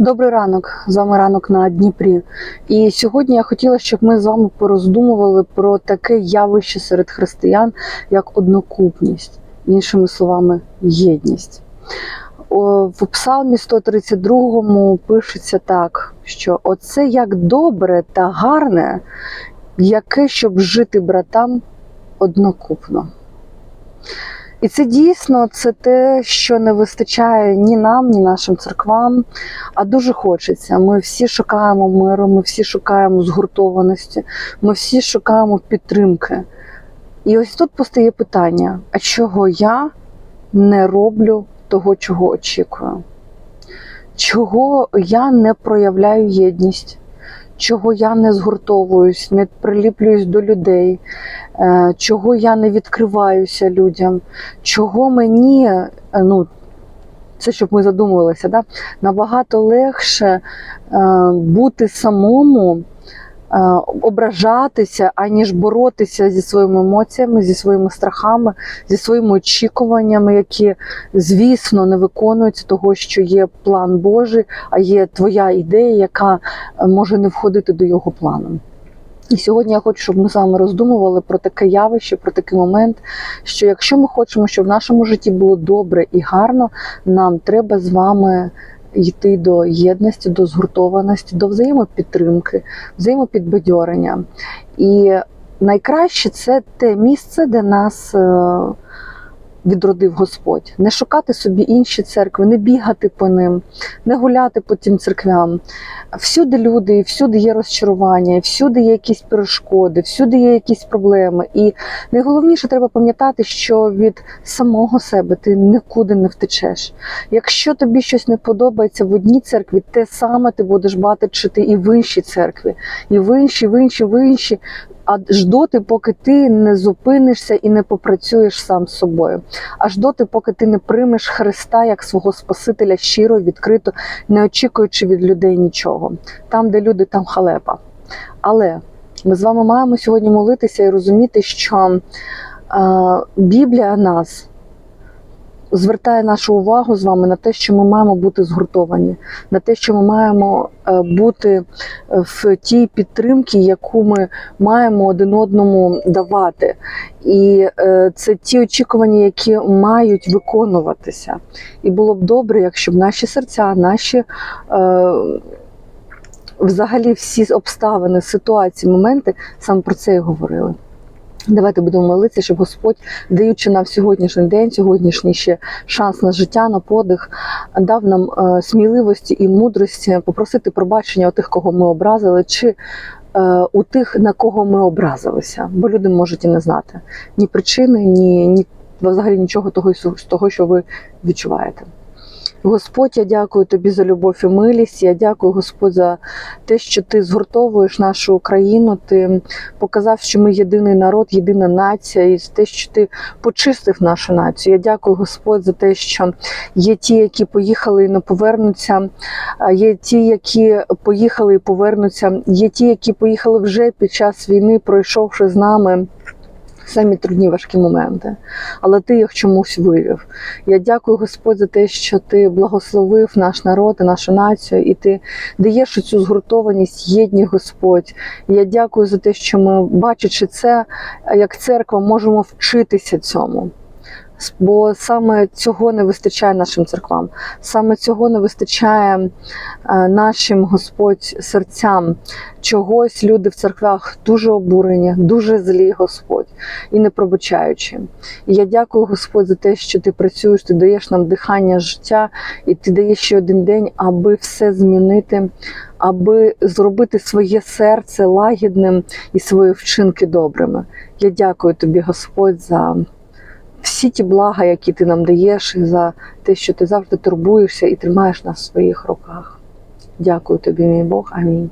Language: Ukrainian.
Добрий ранок, з вами ранок на Дніпрі. І сьогодні я хотіла, щоб ми з вами пороздумували про таке явище серед християн, як однокупність, іншими словами, єдність. В Псалмі 132 пишеться так, що оце як добре та гарне, яке щоб жити братам однокупно. І це дійсно це те, що не вистачає ні нам, ні нашим церквам, а дуже хочеться. Ми всі шукаємо миру, ми всі шукаємо згуртованості, ми всі шукаємо підтримки. І ось тут постає питання: а чого я не роблю того, чого очікую? Чого я не проявляю єдність? Чого я не згуртовуюсь, не приліплююсь до людей, е, чого я не відкриваюся людям, чого мені, е, ну, це щоб ми задумувалися, да? набагато легше е, бути самому, ображатися, аніж боротися зі своїми емоціями, зі своїми страхами, зі своїми очікуваннями, які, звісно, не виконуються того, що є план Божий, а є твоя ідея, яка е, може не входити до його плану. І сьогодні я хочу, щоб ми з вами роздумували про таке явище, про такий момент, що якщо ми хочемо, щоб в нашому житті було добре і гарно, нам треба з вами йти до єдності, до згуртованості, до взаємопідтримки, взаємопідбадьорення. І найкраще це те місце, де нас е, відродив Господь. Не шукати собі інші церкви, не бігати по ним, не гуляти по тим церквям. Всюди люди, всюди є розчарування, всюди є якісь перешкоди, всюди є якісь проблеми. І найголовніше треба пам'ятати, що від самого себе ти нікуди не втечеш. Якщо тобі щось не подобається в одній церкві, те саме ти будеш бачити і в іншій церкві, і в іншій, в іншій, в іншій. Аж доти, поки ти не зупинишся і не попрацюєш сам з собою. Аж доти, поки ти не приймеш Христа як свого Спасителя щиро, відкрито, не очікуючи від людей нічого. Там, де люди, там халепа. Але ми з вами маємо сьогодні молитися і розуміти, що е, Біблія нас звертає нашу увагу з вами на те, що ми маємо бути згуртовані, на те, що ми маємо е, бути в тій підтримці, яку ми маємо один одному давати. І е, це ті очікування, які мають виконуватися. І було б добре, якщо б наші серця, наші. Е, Взагалі, всі обставини, ситуації, моменти саме про це і говорили. Давайте будемо молитися, щоб Господь, даючи нам сьогоднішній день, сьогоднішній ще шанс на життя, на подих, дав нам е, сміливості і мудрості попросити пробачення у тих, кого ми образили, чи е, у тих, на кого ми образилися. Бо люди можуть і не знати ні причини, ні, ні взагалі нічого того, того, що ви відчуваєте. Господь, я дякую тобі за любов і милість. Я дякую, Господь, за те, що ти згуртовуєш нашу Україну. Ти показав, що ми єдиний народ, єдина нація, і за те, що ти почистив нашу націю. Я дякую, Господь, за те, що є ті, які поїхали і не повернуться. Є ті, які поїхали і повернуться. Є ті, які поїхали вже під час війни, пройшовши з нами самі трудні важкі моменти, але ти їх чомусь вивів. Я дякую Господь за те, що ти благословив наш народ і нашу націю, і ти даєш цю згуртованість, єдність Господь. Я дякую за те, що ми, бачачи це, як церква, можемо вчитися цьому. Бо саме цього не вистачає нашим церквам, саме цього не вистачає е, нашим Господь серцям. Чогось люди в церквах дуже обурені, дуже злі, Господь, і не пробачаючи. І я дякую, Господь, за те, що ти працюєш, ти даєш нам дихання життя, і ти даєш ще один день, аби все змінити, аби зробити своє серце лагідним і свої вчинки добрими. Я дякую тобі, Господь, за всі ті блага, які ти нам даєш, за те, що ти завжди турбуєшся і тримаєш нас в своїх руках. Дякую тобі, мій Бог. Амінь.